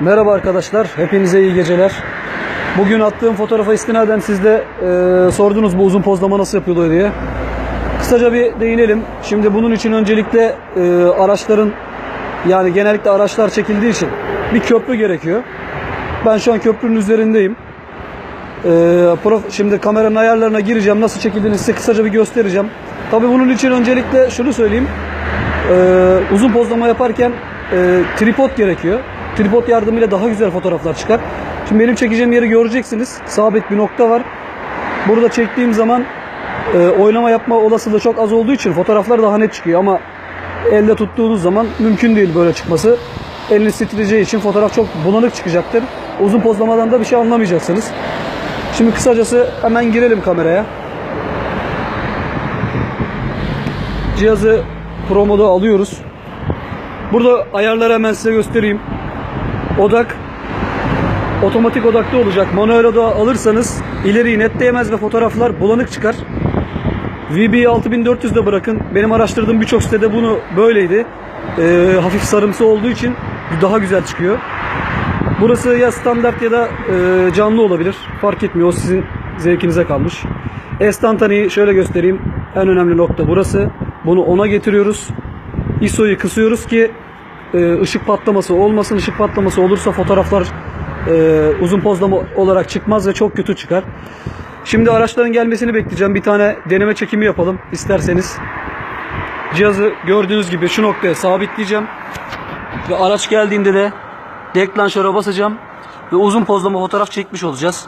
Merhaba arkadaşlar, hepinize iyi geceler. Bugün attığım fotoğrafa istinaden siz de e, sordunuz bu uzun pozlama nasıl yapılıyor diye. Kısaca bir değinelim. Şimdi bunun için öncelikle e, araçların yani genellikle araçlar çekildiği için bir köprü gerekiyor. Ben şu an köprünün üzerindeyim. E, prof- şimdi kameranın ayarlarına gireceğim. Nasıl çekildiğini size kısaca bir göstereceğim. Tabii bunun için öncelikle şunu söyleyeyim. Ee, uzun pozlama yaparken e, tripod gerekiyor. Tripod yardımıyla daha güzel fotoğraflar çıkar. Şimdi benim çekeceğim yeri göreceksiniz. Sabit bir nokta var. Burada çektiğim zaman e, oynama yapma olasılığı çok az olduğu için fotoğraflar daha net çıkıyor ama elde tuttuğunuz zaman mümkün değil böyle çıkması. Eliniz titreyeceği için fotoğraf çok bulanık çıkacaktır. Uzun pozlamadan da bir şey anlamayacaksınız. Şimdi kısacası hemen girelim kameraya. Cihazı Pro moda alıyoruz. Burada ayarları hemen size göstereyim. Odak otomatik odakta olacak. Manuel odağı alırsanız ileriyi netleyemez ve fotoğraflar bulanık çıkar. VB 6400'de bırakın. Benim araştırdığım birçok sitede bunu böyleydi. Ee, hafif sarımsı olduğu için daha güzel çıkıyor. Burası ya standart ya da e, canlı olabilir. Fark etmiyor. O sizin zevkinize kalmış. Estantaneyi şöyle göstereyim. En önemli nokta burası. Bunu ona getiriyoruz. ISO'yu kısıyoruz ki e, ışık patlaması olmasın. Işık patlaması olursa fotoğraflar e, uzun pozlama olarak çıkmaz ve çok kötü çıkar. Şimdi araçların gelmesini bekleyeceğim. Bir tane deneme çekimi yapalım isterseniz. Cihazı gördüğünüz gibi şu noktaya sabitleyeceğim. Ve araç geldiğinde de deklanşöre basacağım. Ve uzun pozlama fotoğraf çekmiş olacağız.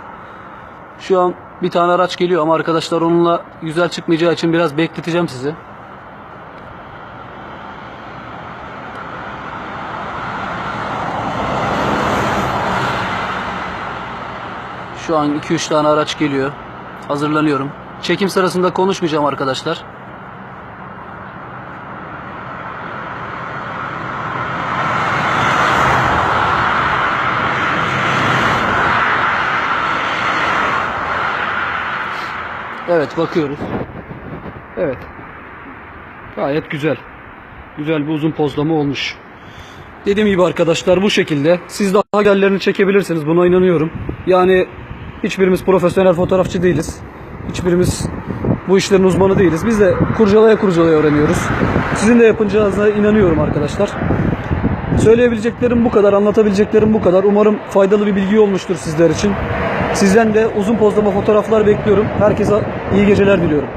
Şu an bir tane araç geliyor ama arkadaşlar onunla güzel çıkmayacağı için biraz bekleteceğim sizi. Şu an 2-3 tane araç geliyor. Hazırlanıyorum. Çekim sırasında konuşmayacağım arkadaşlar. Evet bakıyoruz. Evet. Gayet güzel. Güzel bir uzun pozlama olmuş. Dediğim gibi arkadaşlar bu şekilde. Siz daha güzellerini çekebilirsiniz. Buna inanıyorum. Yani hiçbirimiz profesyonel fotoğrafçı değiliz. Hiçbirimiz bu işlerin uzmanı değiliz. Biz de kurcalaya kurcalaya öğreniyoruz. Sizin de yapacağınıza inanıyorum arkadaşlar. Söyleyebileceklerim bu kadar, anlatabileceklerim bu kadar. Umarım faydalı bir bilgi olmuştur sizler için. Sizden de uzun pozlama fotoğraflar bekliyorum. Herkese iyi geceler diliyorum.